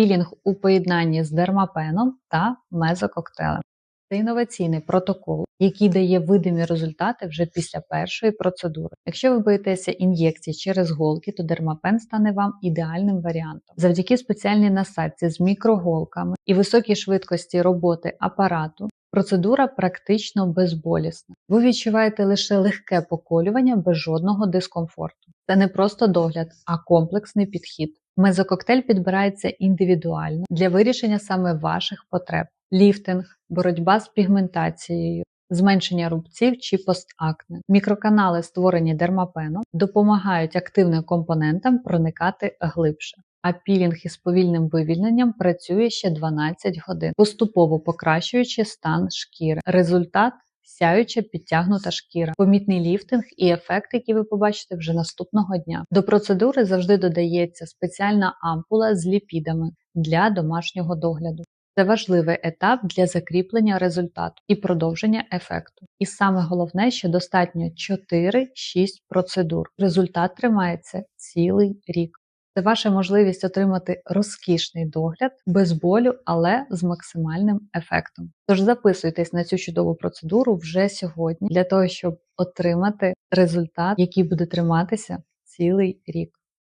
пілінг у поєднанні з дермапеном та мезококтейлем. Це інноваційний протокол, який дає видимі результати вже після першої процедури. Якщо ви боїтеся ін'єкцій через голки, то дермапен стане вам ідеальним варіантом. Завдяки спеціальній насадці з мікроголками і високій швидкості роботи апарату. Процедура практично безболісна. Ви відчуваєте лише легке поколювання без жодного дискомфорту. Це не просто догляд, а комплексний підхід. Мезококтейль підбирається індивідуально для вирішення саме ваших потреб: ліфтинг, боротьба з пігментацією, зменшення рубців чи постакне. Мікроканали, створені дермапеном, допомагають активним компонентам проникати глибше. А пілінг із повільним вивільненням працює ще 12 годин, поступово покращуючи стан шкіри. Результат сяюча підтягнута шкіра, помітний ліфтинг і ефект, який ви побачите вже наступного дня. До процедури завжди додається спеціальна ампула з ліпідами для домашнього догляду. Це важливий етап для закріплення результату і продовження ефекту. І саме головне, що достатньо 4-6 процедур. Результат тримається цілий рік. Це ваша можливість отримати розкішний догляд без болю, але з максимальним ефектом. Тож записуйтесь на цю чудову процедуру вже сьогодні для того, щоб отримати результат, який буде триматися цілий рік.